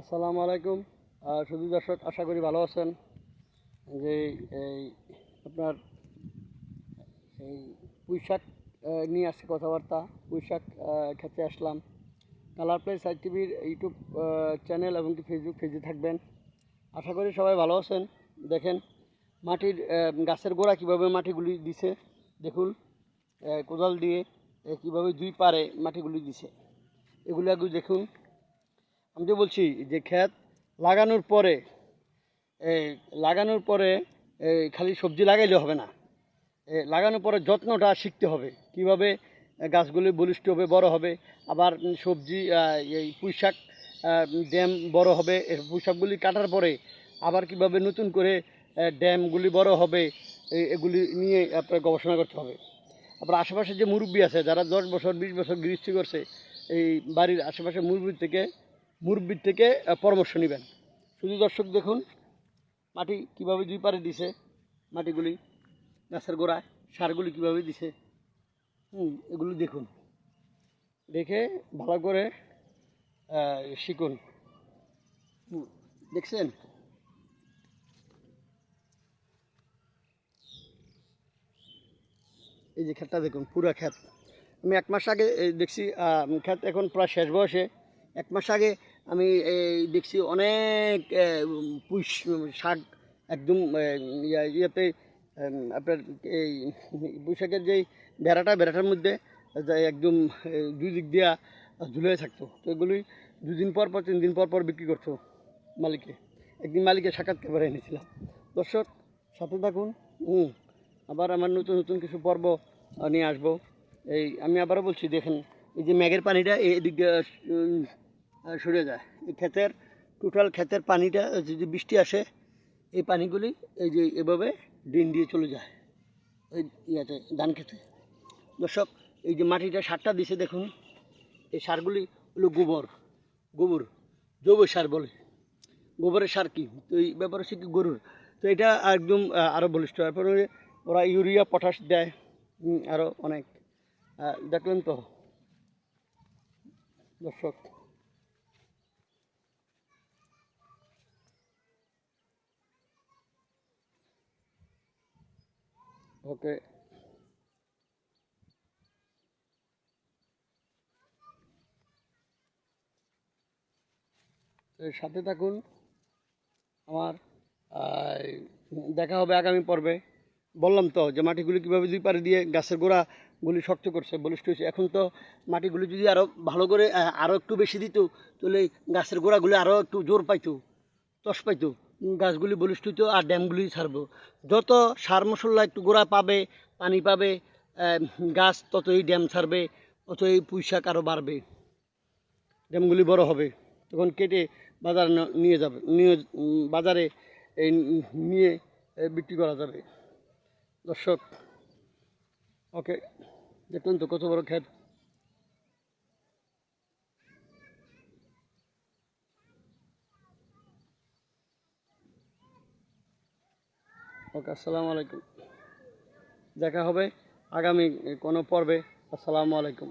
আসসালামু আলাইকুম। শুধু দর্শক, আশা করি ভালো আছেন। যে এই আপনার এই পুঁইশাক নিয়ে আসছে কথাবার্তা, পুঁইশাক খেতে আসলাম। কালার প্লেস আই টিভির ইউটিউব চ্যানেল এবং কি ফেসবুক পেজে থাকবেন। আশা করি সবাই ভালো আছেন। দেখেন, মাটির গাছের গোড়া কীভাবে মাটিগুলি দিছে, দেখুন কোদাল দিয়ে কীভাবে দুই পারে মাটিগুলি দিছে। এগুলো দেখুন। আমি তো বলছি যে ক্ষেত লাগানোর পরে এই লাগানোর পরে এই খালি সবজি লাগাইলে হবে না। লাগানোর পরে যত্নটা শিখতে হবে। কীভাবে গাছগুলি বলিষ্ঠ হবে, বড় হবে, আবার সবজি এই পুঁইশাক ড্যাম বড় হবে পুঁইশাকগুলি কাটার পরে আবার কীভাবে নতুন করে ড্যামগুলি বড় হবে এগুলি নিয়ে আপনার গবেষণা করতে হবে। আবার আশেপাশে যে মুরব্বী আছে, যারা দশ বছর, বিশ বছর গৃহস্থী করছে, এই বাড়ির আশেপাশে মুরব্বীর থেকে মুরব্বীর থেকে পরামর্শ নেবেন। শুধু দর্শক দেখুন, মাটি কীভাবে দুই পারে দিছে, মাটিগুলি, গাছের গোড়ায়, সারগুলি কীভাবে দিছে। হুম, এগুলো দেখুন। দেখে ভালো করে শিখুন। দেখছেন? এই যে ক্ষেতটা দেখুন, পুরা ক্ষেত। আমি এক মাস আগে দেখছি ক্ষেত এখন প্রায় শেষ বয়সে। এক মাস আগে আমি এই দেখছি অনেক পুষ শাক একদম ইয়েতে আপনার এই পুঁইশাকের যেই বেড়াটা বেড়াটার মধ্যে একদম দুই দিক দিয়া ঝুলে থাকতো। তো এগুলি দুদিন পর পর, তিন দিন পর পর বিক্রি করতো মালিকে। একদিন মালিকের সাক্ষাৎকার করে এনেছিলাম। দর্শক, সাথে থাকুন, হুম, আবার আমার নতুন নতুন কিছু পর্ব নিয়ে আসব। এই, আমি আবারও বলছি, দেখেন, এই যে ম্যাগের পানিটা এই দিক দিয়ে সরে যায়। এই ক্ষেতের টোটাল ক্ষেতের পানিটা যদি বৃষ্টি আসে এই পানিগুলি এই যে এভাবে ডিন দিয়ে চলে যায়। ওই ইয়াতে ধান খেতে দর্শক এই যে মাটিটা সারটা দিছে দেখুন। এই সারগুলি হলো গোবর। গোবর জৈব সার বলে। গোবরের সার কি? তো এই ব্যাপার হচ্ছে কি গরুর। তো এটা একদম আহ, আরও বলিষ্ঠ। তারপরে ওরা ইউরিয়া পটাশ দেয়। উম, আরও অনেক। দেখলেন তো? দর্শক ওকে সাথে থাকুন। আমার দেখা হবে আগামী পর্বে। বললাম তো যে মাটিগুলি কীভাবে দুই পারে দিয়ে গাছের গোড়াগুলি শক্ত করছে। বলিষ্ঠ হয়েছে, এখন তো মাটিগুলি যদি আরও ভালো করে আরও একটু বেশি দিত, তাহলে গাছের গোড়াগুলি আরও একটু জোর পাইতো, তস পাইতো। গাছগুলি বলিষ্ঠ হইতো আর ড্যামগুলি ছাড়বো। যত সার মশলা একটু গোড়া পাবে, পানি পাবে গাছ ততই ড্যাম ছাড়বে, ততই পুঁইশাক আরও বাড়বে। ড্যামগুলি বড় হবে। তখন কেটে বাজারে নিয়ে যাবে, নিয়ে বাজারে নিয়ে বিক্রি করা যাবে। দর্শক, ওকে, দেখুন তো কত বড় ক্ষেত। ওকে আসসালামু আলাইকুম। দেখা হবে আগামী কোনো পর্বে। আসসালামু আলাইকুম।